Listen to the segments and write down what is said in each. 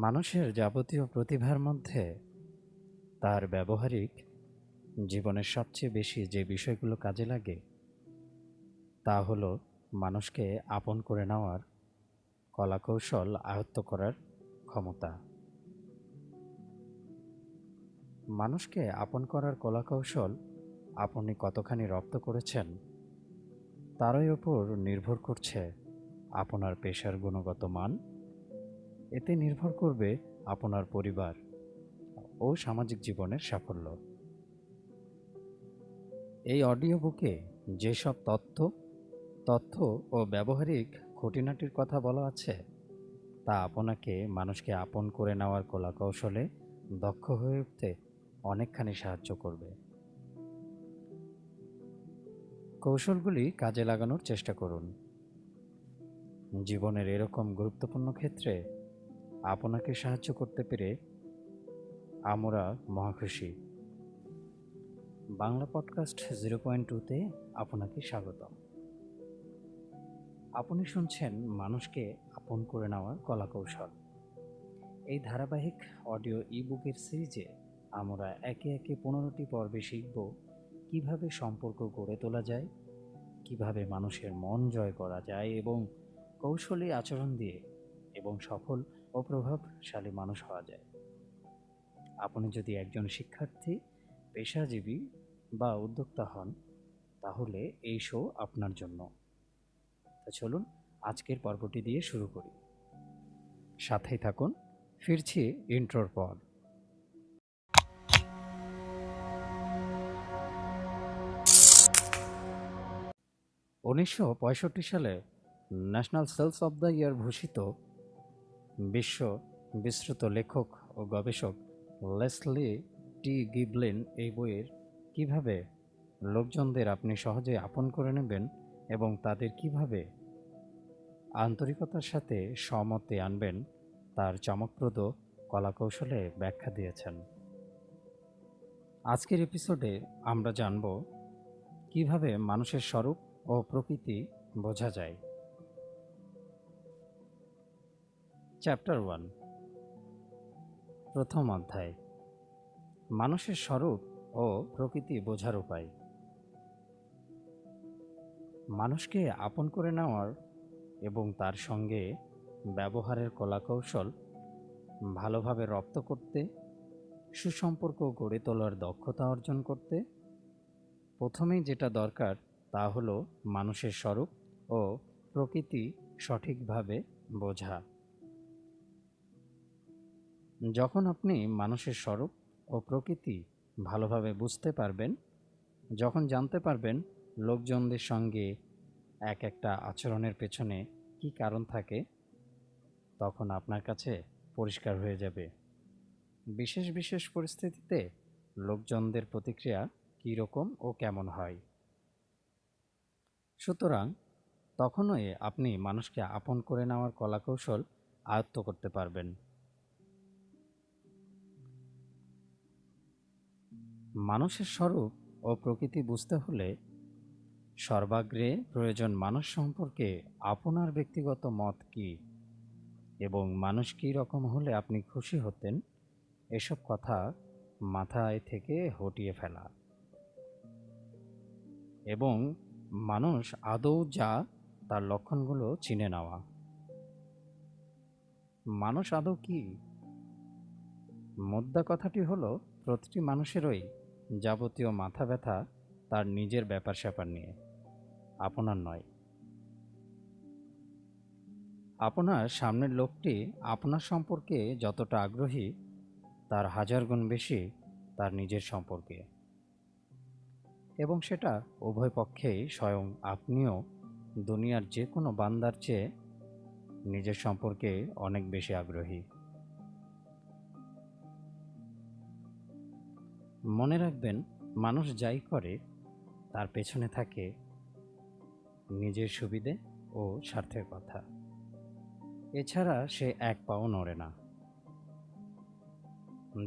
মানুষের যাবতীয় প্রতিভার মধ্যে তার ব্যবহারিক জীবনের সবচেয়ে বেশি যে বিষয়গুলো কাজে লাগে, তা হলো মানুষকে আপন করে নেওয়ার কলাকৌশল আয়ত্ত করার ক্ষমতা। মানুষকে আপন করার কলাকৌশল আপনি কতখানি রপ্ত করেছেন, তারই ওপর নির্ভর করছে আপনার পেশার গুণগত মান এতে নির্ভর করবে আপনার পরিবার ও সামাজিক জীবনের সাফল্য। এই অডিও বুকে যেসব তথ্য তথ্য ও ব্যবহারিক খুঁটিনাটির কথা বলা আছে, তা আপনাকে মানুষকে আপন করে নেওয়ার কলাকৌশলে দক্ষ হয়ে উঠতে অনেকখানি সাহায্য করবে। কৌশলগুলি কাজে লাগানোর চেষ্টা করুন। জীবনের এরকম গুরুত্বপূর্ণ ক্ষেত্রে আপনাকে সাহায্য করতে পেরে আমরা মহাখুশি বাংলা পডকাস্ট জিরো পয়েন্ট টুতে আপনাকে স্বাগতম। আপনি শুনছেন মানুষকে আপন করে নেওয়ার কলাকৌশল। এই ধারাবাহিক অডিও ইবুকের সিরিজে আমরা একে একে পনেরোটি পর্বে শিখব কীভাবে সম্পর্ক গড়ে তোলা যায়, কীভাবে মানুষের মন জয় করা যায় এবং কৌশলী আচরণ দিয়ে এবং সফল ও প্রভাবশালী মানুষ হওয়া যায়। আপনি যদি একজন শিক্ষার্থী, পেশাজীবী বা উদ্যোক্তা হন, তাহলে এই শো আপনার জন্য। তা চলুন আজকের পর্বটি দিয়ে শুরু করি। সাথেই থাকুন, ফিরছি ইন্ট্রোর পর। উনিশশো পঁয়ষট্টি সালে national sales of the year ভূষিত বিশ্ব বিস্তৃত লেখক ও গবেষক লেসলি টি গিবলিন এই বইয়ের কীভাবে লোকজনদের আপনি সহজে আপন করে নেবেন এবং তাদের কীভাবে আন্তরিকতার সাথে সমতে আনবেন, তার চমকপ্রদ কলাকৌশলে ব্যাখ্যা দিয়েছেন। আজকের এপিসোডে আমরা জানব কীভাবে মানুষের স্বরূপ ও প্রকৃতি বোঝা যায়। চ্যাপ্টার ওয়ান প্রথম অধ্যায়। মানুষের স্বরূপ ও প্রকৃতি বোঝার উপায়। মানুষকে আপন করে নেওয়ার এবং তার সঙ্গে ব্যবহারের কলাকৌশল ভালোভাবে রপ্ত করতে, সুসম্পর্ক গড়ে তোলার দক্ষতা অর্জন করতে, প্রথমেই যেটা দরকার তা হলো মানুষের স্বরূপ ও প্রকৃতি সঠিকভাবে বোঝা। যখন আপনি মানুষের স্বরূপ ও প্রকৃতি ভালোভাবে বুঝতে পারবেন, যখন জানতে পারবেন লোকজনদের সঙ্গে এক একটা আচরণের পেছনে কি কারণ থাকে, তখন আপনার কাছে পরিষ্কার হয়ে যাবে। বিশেষ বিশেষ পরিস্থিতিতে লোকজনদের প্রতিক্রিয়া কী রকম ও কেমন হয়? সুতরাং তখনই আপনি মানুষকে আপন করে নেওয়ার কলাকৌশল আয়ত্ত করতে পারবেন। মানুষের স্বরূপ ও প্রকৃতি বুঝতে হলে সর্বাগ্রে প্রয়োজন মানুষ সম্পর্কে আপনার ব্যক্তিগত মত কি? এবং মানুষ কী রকম হলে আপনি খুশি হতেন? এসব কথা মাথায় থেকে হটিয়ে ফেলা। এবং মানুষ আদৌ যা তার লক্ষণগুলো চিনে নেওয়া। মানুষ আদৌ কি? মোদ্দা কথাটি হলো, প্রতিটি মানুষেরই যাবতীয় মাথা ব্যথা তার নিজের ব্যাপার স্যাপার নিয়ে। আপনার নয়। আপনার সামনের লোকটি আপনার সম্পর্কে যতটা আগ্রহী, তার হাজার গুণ বেশি তার নিজের সম্পর্কে। এবং সেটা উভয় পক্ষেই স্বয়ং আপনিও দুনিয়ার যে কোনো বান্দার চেয়ে নিজের সম্পর্কে অনেক বেশি আগ্রহী। মনে রাখবেন, মানুষ যাই করে, তার পেছনে থাকে নিজের সুবিধে ও স্বার্থের কথা। এছাড়া সে এক পাও নড়ে না।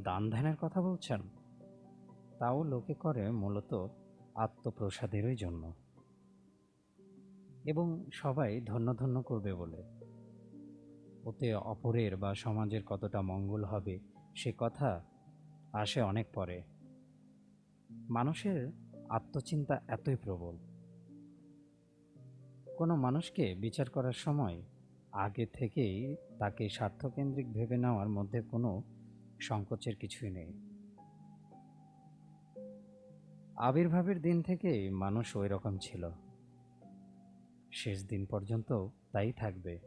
দান ধ্যানের কথা বলছেন? তাও লোকে করে মূলত আত্মপ্রসাদেরই জন্য। এবং সবাই ধন্য ধন্য করবে বলে। ওতে অপরের বা সমাজের কতটা মঙ্গল হবে সে কথা আসে অনেক পরে। মানুষের আত্মচিন্তা এতই প্রবল। কোনো মানুষকে বিচার করার সময় আগে থেকেই তাকে স্বার্থকেন্দ্রিক ভেবে নেওয়ার মধ্যে কোনো সংকোচের কিছুই নেই। আবির্ভাবের দিন থেকে মানুষ ওই রকম ছিল। শেষ দিন পর্যন্ত তাই থাকবে।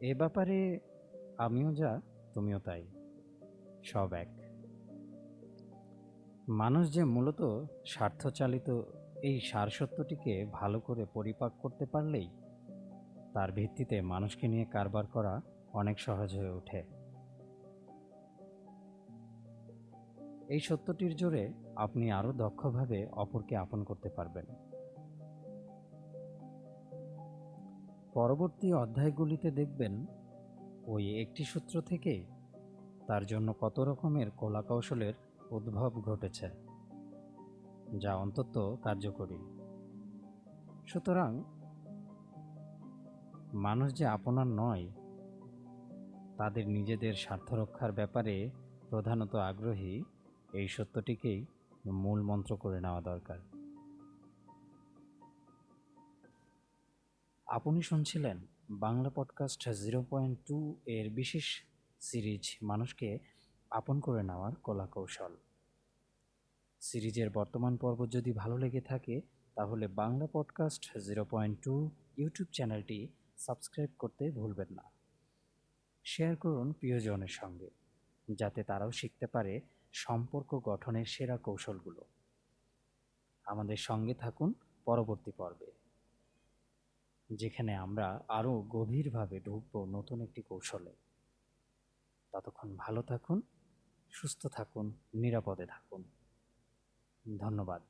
এ ব্যাপারে আমিও যা, তুমিও তাই। সব এক। মানুষ যে মূলত স্বার্থচালিত এই সারসত্যটিকে ভালো করে পরিপাক করতে পারলেই তার ভিত্তিতে মানুষকে নিয়ে কারবার করা অনেক সহজ হয়ে ওঠে। এই সত্যটির জোরে আপনি আরও দক্ষভাবে অপরকে আপন করতে পারবেন। পরবর্তী অধ্যায়গুলিতে দেখবেন ওই একটি সূত্র থেকে তার জন্য কত রকমের কলাকৌশলের উদ্ভব ঘটেছে, যা অন্তত কার্যকরী। সুতরাং মানুষ যে আপনার নয়, তাদের নিজেদের স্বার্থ রক্ষার ব্যাপারে প্রধানত আগ্রহী এই সত্যটিকেই মূল মন্ত্র করে নেওয়া দরকার। আপনি শুনছিলেন Bangla podcast zero point two এর বিশেষ সিরিজ, মানুষকে আপন করে নেওয়ার কলা কৌশল সিরিজের বর্তমান পর্ব যদি ভালো লেগে থাকে, তাহলে Bangla podcast zero point two YouTube চ্যানেলটি সাবস্ক্রাইব করতে ভুলবেন না। শেয়ার করুন প্রিয়জনের সঙ্গে, যাতে তারাও শিখতে পারে সম্পর্ক গঠনের সেরা কৌশলগুলো। আমাদের সঙ্গে থাকুন পরবর্তী পর্বে, যেখানে আমরা আরও গভীরভাবে ঢুকবো নতুন একটি কৌশলে। ততক্ষণ ভালো থাকুন সুস্থ থাকুন নিরাপদে থাকুন। ধন্যবাদ।